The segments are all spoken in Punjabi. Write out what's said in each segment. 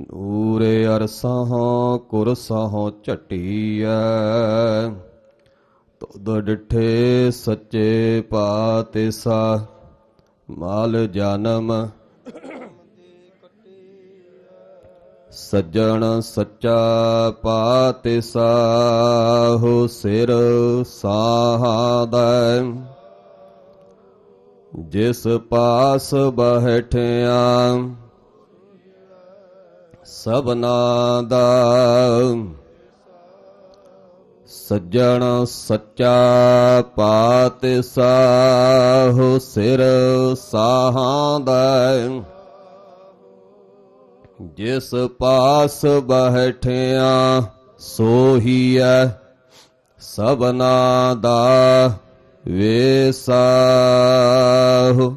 ਨੂਰੇ ਅਰਸਹਾਂ ਕੁਰਸਹਾਂ ਝਟੀਐ। ਤੁਧ ਡਿਠੇ ਸੱਚੇ ਪਾਤਿਸਾ ਮਾਲ ਜਨਮ ਸੱਜਣ ਸੱਚਾ ਪਾਤਿਸਾ ਹੋ ਸਿਰ ਸਾਹਾਦੈ ਜਿਸ ਪਾਸ ਬਹਿਠਿਆ ਸਭਨਾ ਦਾ। ਸੱਜਣ ਸੱਚਾ ਪਾਤ ਸਾਹੁ ਸਿਰ ਸਾਹਾਂਦਾ ਜਿਸ ਪਾਸ ਬਹਿਠਿਆ ਸੋਹੀਐ ਸਭਨਾ ਦਾ ਵੇਸਾਹੁ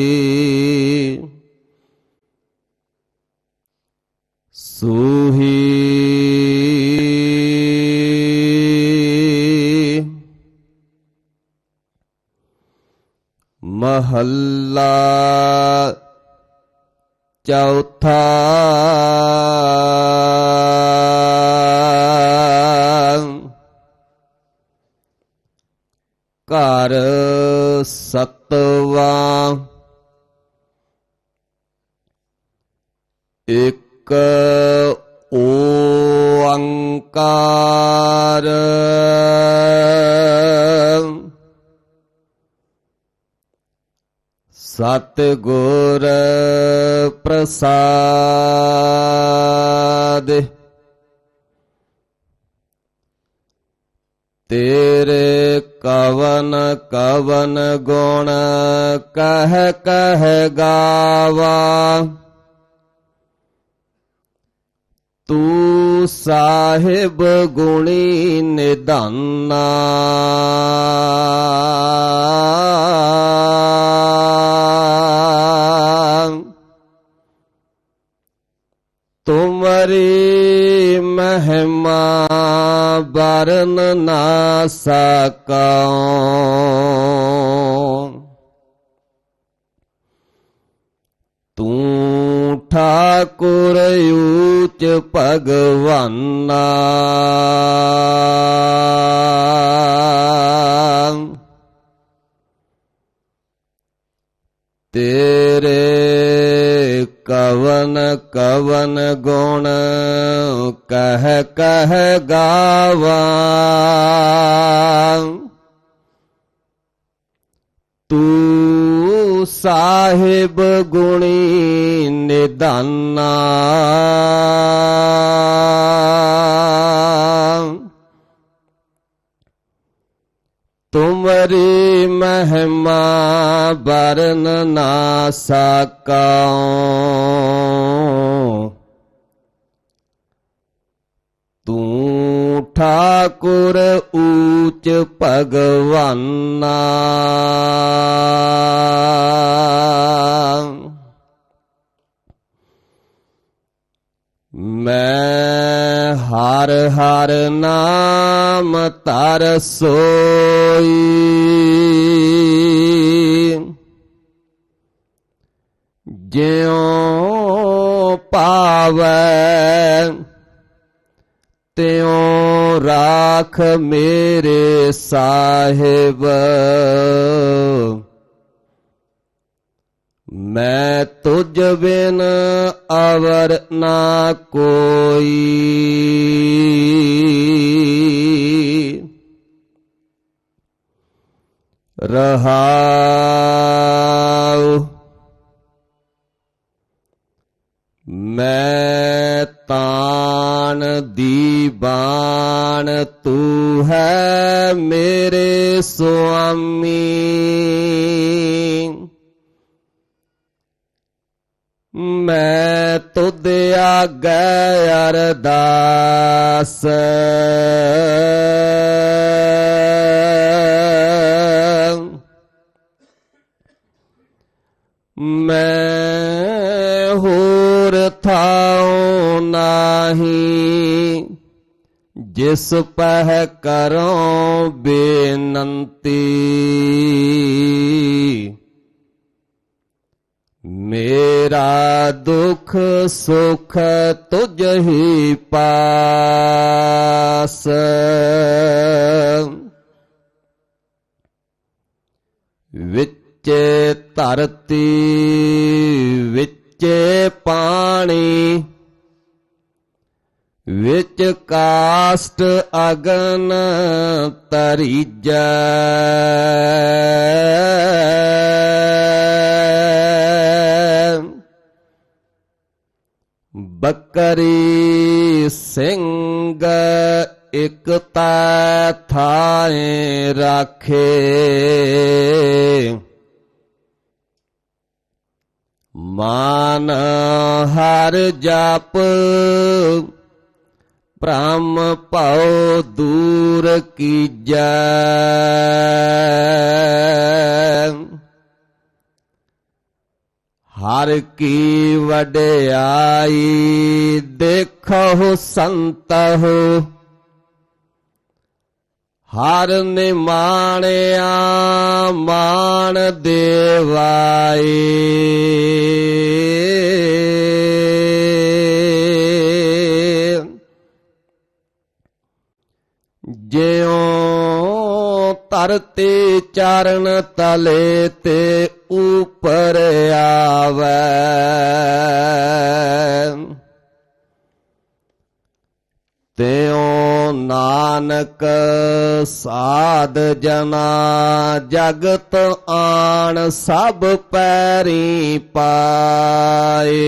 ਮਹੱਲਾ ਚੌਥਾ ਘਰ ਸਤਵਾ ਇਕ ਓੰਕਾਰ ਸਤ ਗੁਰ ਪ੍ਰਸਾਦ। ਤੇਰੇ ਕਵਨ ਕਵਨ ਗੁਣ ਕਹਿ ਕਹਿ ਗਾਵਾ। ਤੂੰ ਸਾਹਿਬ ਗੁਣੀ ਨਿਧਾਨਾ। ਤੁਮਰੀ ਮਹਿਮਾ ਬਰਨ ਨਾ ਸਕਾਂ ਤੂੰ ਠਾਕੁਰ ਊਚ ਭਗਵਾਨਾ। ਤੇਰੇ कवन कवन गुण कह कह गावा तू साहिब गुणी निदाना तुमरी महिमा बरन ना सका ਤੂੰ ਠਾਕੁਰ ਊਚ ਭਗਵਾਨਾ। ਮੈਂ ਹਰ ਹਰ ਨਾਮ ਤਰ ਸੋਈ ਜਿਉ ਪਾਵੈ ਤਿਉ ਰਾਖ ਮੇਰੇ ਸਾਹਿਬ। ਮੈਂ ਤੁਝ ਬਿਨ ਅਵਰ ਨਾ ਕੋਈ। ਰਹਾਉ। ਮੈਂ ਮੈਂ ਤੁਧ ਆਗੈ ਅਰਦਾਸ। ਮੈਂ ਹੋਰ ਥਾਉ ਨਾਹੀ ਜਿਸ ਪਹਿ ਕਰੋ ਬੇਨੰਤੀ। ਮੇਰਾ ਦੁਖ ਸੁਖ ਤੁਝ ਹੀ ਪਾਸ। ਵਿੱਚ ਧਰਤੀ ਵਿੱਚ ਪਾਣੀ ਵਿੱਚ ਕਾਸਟ ਅਗਨ ਤਰੀਜੈ ਬੱਕਰੀ ਸਿੰਘ ਇਕ ਤੈ ਥਾਏ ਰਾਖੇ ਮਾਨ ਹਰ ਜਪ ਭ੍ਰਮ ਭਉ ਦੂਰ ਕੀਜੈ ਹਰ ਕੀ ਵਡਿਆਈ ਦੇਖੋ ਸੰਤਹੁ। ਹਰ ਨਿਮਾਣਿਆ ਮਾਨ ਦੇਵਾਏ ਜਿਉ ਧਰਤੀ ਚਰਨ ਤਲੇ ਤੇ ਉਪਰ ਆਵੈ। ਤਿਉ ਨਾਨਕ ਸਾਧ ਜਨਾ ਜਗਤ ਆਣ ਸਭ ਪੈਰੀ ਪਾਏ।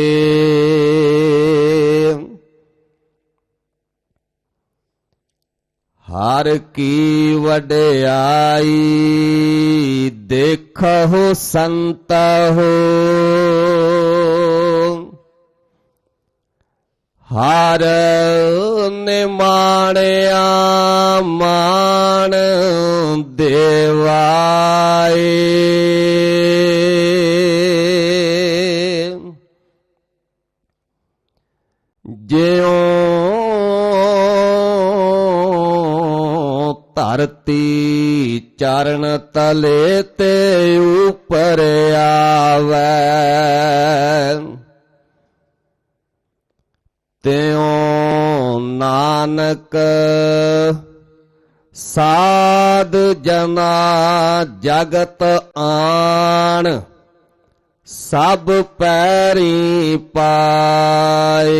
ਹਰ ਕੀ ਵਡਿਆਈ ਦੇਖੋ ਸੰਤਹੁ। ਹਰ ਨਿਮਾਣਿਆ ਮਾਣ ਦੇਵਾਏ। ਜਿਉ ਧਰਤੀ ਚਰਨ ਤਲੇ ਤੇ ਉਪਰ ਆਵੈ। ਤਿਉ ਨਾਨਕ ਸਾਧ ਜਨਾ ਜਗਤ ਆਣ ਸਭ ਪੈਰੀ ਪਾਏ।